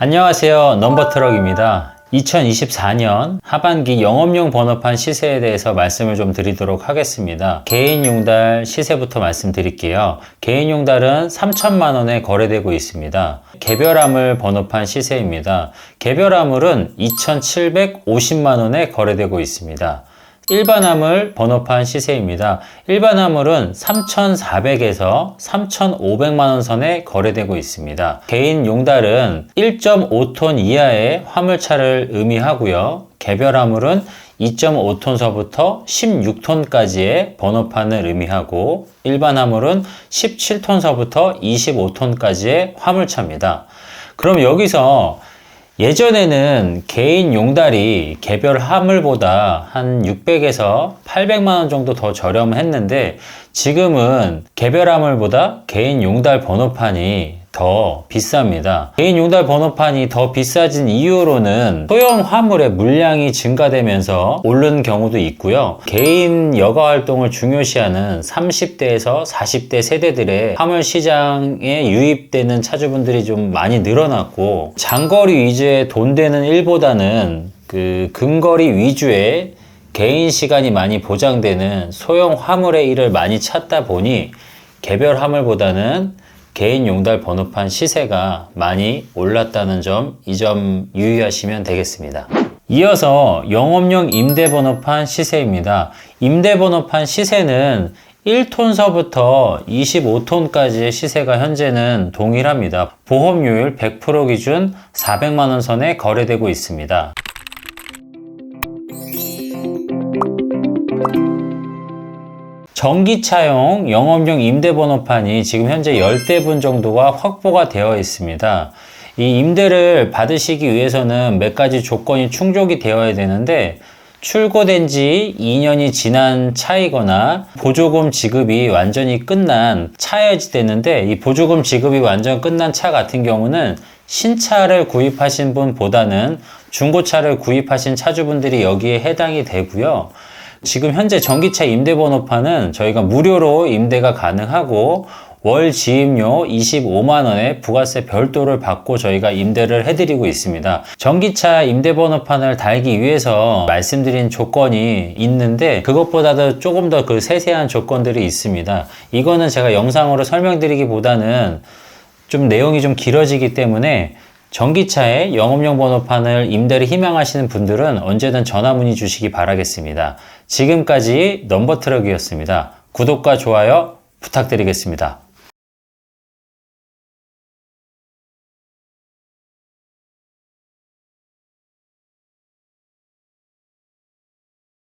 안녕하세요. 넘버트럭입니다. 2024년 하반기 영업용 번호판 시세에 대해서 말씀을 좀 드리도록 하겠습니다. 개인 용달 시세부터 말씀드릴게요. 개인 용달은 3천만 원에 거래되고 있습니다. 개별화물 번호판 시세입니다. 개별화물은 2,750만 원에 거래되고 있습니다. 일반 화물 번호판 시세입니다. 일반 화물은 3,400에서 3,500만 원 선에 거래되고 있습니다. 개인 용달은 1.5톤 이하의 화물차를 의미하고요. 개별 화물은 2.5톤서부터 16톤까지의 번호판을 의미하고 일반 화물은 17톤서부터 25톤까지의 화물차입니다. 그럼 여기서 예전에는 개인 용달이 개별 화물보다 한 600에서 800만 원 정도 더 저렴했는데 지금은 개별 화물보다 개인 용달 번호판이 더 비쌉니다. 개인 용달 번호판이 더 비싸진 이유로는 소형 화물의 물량이 증가되면서 오른 경우도 있고요. 개인 여가 활동을 중요시하는 30대에서 40대 세대들의 화물 시장에 유입되는 차주분들이 좀 많이 늘어났고 장거리 위주의 돈 되는 일보다는 그 근거리 위주의 개인 시간이 많이 보장되는 소형 화물의 일을 많이 찾다 보니 개별 화물보다는 개인 용달 번호판 시세가 많이 올랐다는 점, 이 점 유의하시면 되겠습니다. 이어서 영업용 임대 번호판 시세입니다. 임대 번호판 시세는 1톤서부터 25톤까지의 시세가 현재는 동일합니다. 보험료율 100% 기준 400만원 선에 거래되고 있습니다. 전기차용 영업용 임대 번호판이 지금 현재 10대분 정도가 확보가 되어 있습니다. 이 임대를 받으시기 위해서는 몇 가지 조건이 충족이 되어야 되는데 출고된 지 2년이 지난 차이거나 보조금 지급이 완전히 끝난 차여야지 되는데 이 보조금 지급이 완전 끝난 차 같은 경우는 신차를 구입하신 분보다는 중고차를 구입하신 차주분들이 여기에 해당이 되고요. 지금 현재 전기차 임대 번호판은 저희가 무료로 임대가 가능하고 월 지입료 25만 원의 부가세 별도를 받고 저희가 임대를 해드리고 있습니다. 전기차 임대 번호판을 달기 위해서 말씀드린 조건이 있는데 그것보다도 조금 더 그 세세한 조건들이 있습니다. 이거는 제가 영상으로 설명드리기보다는 좀 내용이 좀 길어지기 때문에 전기차의 영업용 번호판을 임대를 희망하시는 분들은 언제든 전화 문의 주시기 바라겠습니다. 지금까지 넘버트럭이었습니다. 구독과 좋아요 부탁드리겠습니다.